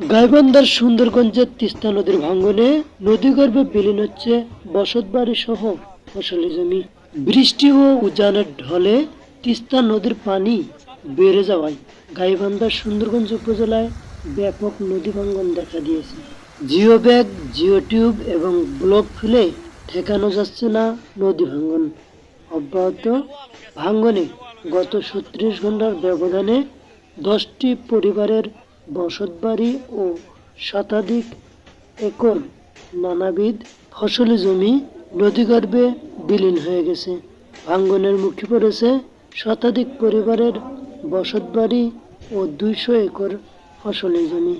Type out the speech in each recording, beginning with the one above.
গাইবান্ধার সুন্দরগঞ্জের তিস্তা নদীর ভাঙ্গনে নদীগর্ভে বিলীন হচ্ছে বসতবাড়ি সহ ফসলি জমি। বৃষ্টি ও উজানের ঢলে তিস্তা নদীর পানি বেড়ে যাওয়ায় গাইবান্ধার সুন্দরগঞ্জ উপজেলায় ব্যাপক নদী ভাঙ্গন দেখা দিয়েছে। জিও ব্যাগ, জিও টিউব এবং ব্লক খুলে ঠেকানো যাচ্ছে না নদী ভাঙ্গন অব্যাহত ভাঙ্গনে গত ছত্রিশ ঘণ্টার ব্যবধানে দশটি পরিবারের বসতবাড়ি ও শতাধিক একর নানাবিধ ফসলি জমি নদীগর্ভে বিলীন হয়ে গেছে। ভাঙ্গনের মুখে পড়েছে শতাধিক পরিবারের বসতবাড়ি ও দুইশো একর ফসলি জমি।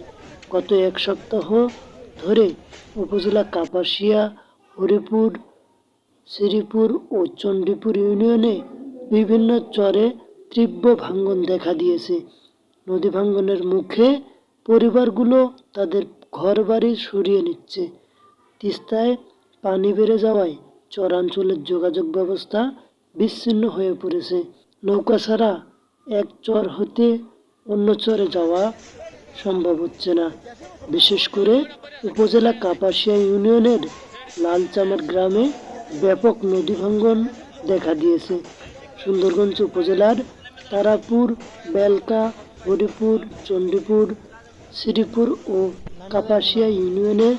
গত এক সপ্তাহ ধরে উপজেলা কাপাসিয়া, হরিপুর, শ্রীপুর ও চণ্ডীপুর ইউনিয়নে বিভিন্ন চরে তীব্র ভাঙ্গন দেখা দিয়েছে। নদী ভাঙ্গনের মুখে পরিবারগুলো তাদের ঘরবাড়ি সরিয়ে নিচ্ছে। তিস্তায় পানি বেড়ে যাওয়ায় চরাঞ্চলের যোগাযোগ ব্যবস্থা বিচ্ছিন্ন হয়ে পড়েছে। নৌকা ছাড়া এক চর হতে অন্য চরে যাওয়া সম্ভব হচ্ছে না। বিশেষ করে উপজেলা কাপাসিয়া ইউনিয়নের লালচামার গ্রামে ব্যাপক নদী ভাঙ্গন দেখা দিয়েছে। সুন্দরগঞ্জ উপজেলার তারাপুর, বেলকা হরিপুর চণ্ডীপুর, শ্রীপুর ও কাপাসিয়া ইউনিয়নের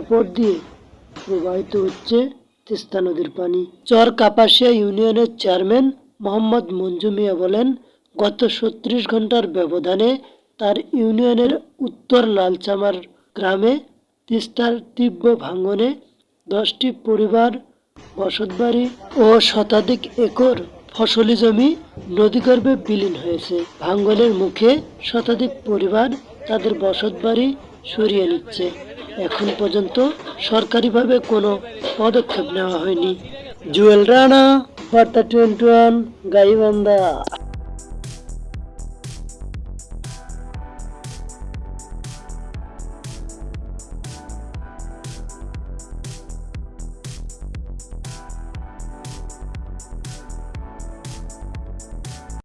উপর দিয়ে প্রবাহিত হচ্ছে তিস্তা নদীর পানি। চর কাপাসিয়া ইউনিয়নের চেয়ারম্যান মোহাম্মদ মঞ্জু মিয়া বলেন, গত ছত্রিশ ঘণ্টার ব্যবধানে তার ইউনিয়নের উত্তর লালচামার গ্রামে তিস্তার তীব্র ভাঙনে দশটি পরিবার, বসতবাড়ি ও শতাধিক একর ফসলি জমি নদীগর্ভে বিলীন হয়েছে। ভাঙ্গলের মুখে শতাধিক পরিবার তাদের বসত বাড়ি সরিয়ে নিচ্ছে। এখন পর্যন্ত সরকারিভাবে কোনো পদক্ষেপ নেওয়া হয়নি। জুয়েল রানা, বার্তা টোয়েন্টি ওয়ান, গাইবান্ধা।